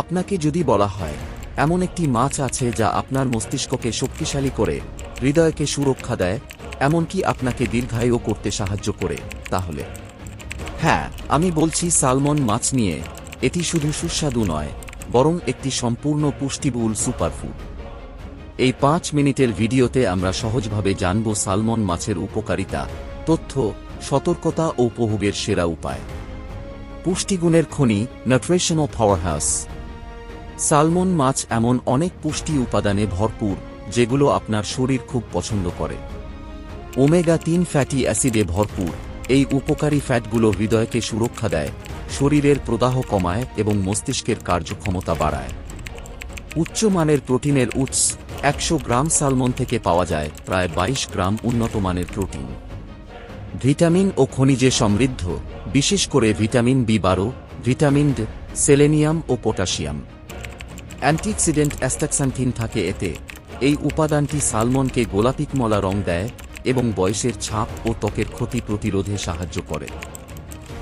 আপনাকে যদি বলা হয়, এমন একটি মাছ আছে যা আপনার মস্তিষ্ককে শক্তিশালী করে, হৃদয়কে সুরক্ষা দেয়, এমনকি আপনাকে দীর্ঘায়ু করতে সাহায্য করে, তাহলে? হ্যাঁ আমি বলছি সালমন মাছ নিয়ে, এটি শুধু সুস্বাদু নয়, বরং একটি সম্পূর্ণ পুষ্টিবুল সুপারফুড। এই পাঁচ মিনিটের ভিডিওতে আমরা সহজভাবে জানব সালমন মাছের উপকারিতা, তথ্য, সতর্কতা ও উপভোগের সেরা উপায়। পুষ্টিগুণের খনি নিউট্রিশনাল পাওয়ার হাউস সালমন মাছ এমন অনেক পুষ্টি উপাদানে ভরপুর, যেগুলো আপনার শরীর খুব পছন্দ করে। ওমেগা তিন ফ্যাটি অ্যাসিডে ভরপুর, এই উপকারী ফ্যাটগুলো হৃদয়কে সুরক্ষা দেয়, শরীরের প্রদাহ কমায় এবং মস্তিষ্কের কার্যক্ষমতা বাড়ায়। উচ্চমানের প্রোটিনের উৎস, একশো গ্রাম সালমন থেকে পাওয়া যায়, প্রায় ২২ গ্রাম উন্নত মানের প্রোটিন। ভিটামিন ও খনিজে সমৃদ্ধ, বিশেষ করে ভিটামিন বি বারো, ভিটামিন সেলেনিয়াম ও পটাশিয়াম। অ্যান্টিঅক্সিডেন্ট অ্যাস্টাক্সান্থিন থাকে এতে। এই উপাদানটি সালমনকে গোলাপি কমলা রং দেয় এবং বয়সের ছাপ ও ত্বকের ক্ষতি প্রতিরোধে সাহায্য করে।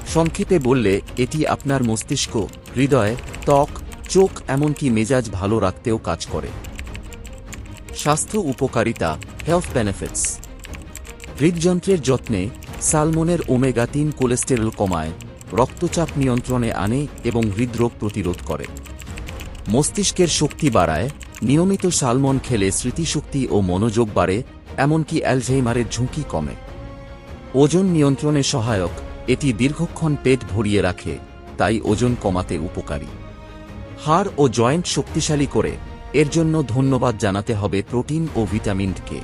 সংক্ষেপে বললে, এটি আপনার মস্তিষ্ক, হৃদয়, ত্বক, চোখ এমনকি মেজাজ ভালো রাখতেও কাজ করে। স্বাস্থ্য উপকারিতা হেলথ বেনিফিটস হৃদযন্ত্রের যত্নে সালমনের ওমেগা তিন কোলেস্টেরল কমায়, রক্তচাপ নিয়ন্ত্রণে আনে এবং হৃদরোগ প্রতিরোধ করে। মস্তিষ্কের শক্তি বাড়ায়, নিয়মিত সালমন খেলে স্মৃতিশক্তি ও মনোযোগ বাড়ে, এমনকি অ্যালঝেইমারের ঝুঁকি কমে। ওজন নিয়ন্ত্রণে সহায়ক, এটি দীর্ঘক্ষণ পেট ভরিয়ে রাখে, তাই ওজন কমাতে উপকারী। হাড় ও জয়েন্ট শক্তিশালী করে, এর জন্য ধন্যবাদ জানাতে হবে প্রোটিন ও ভিটামিনকে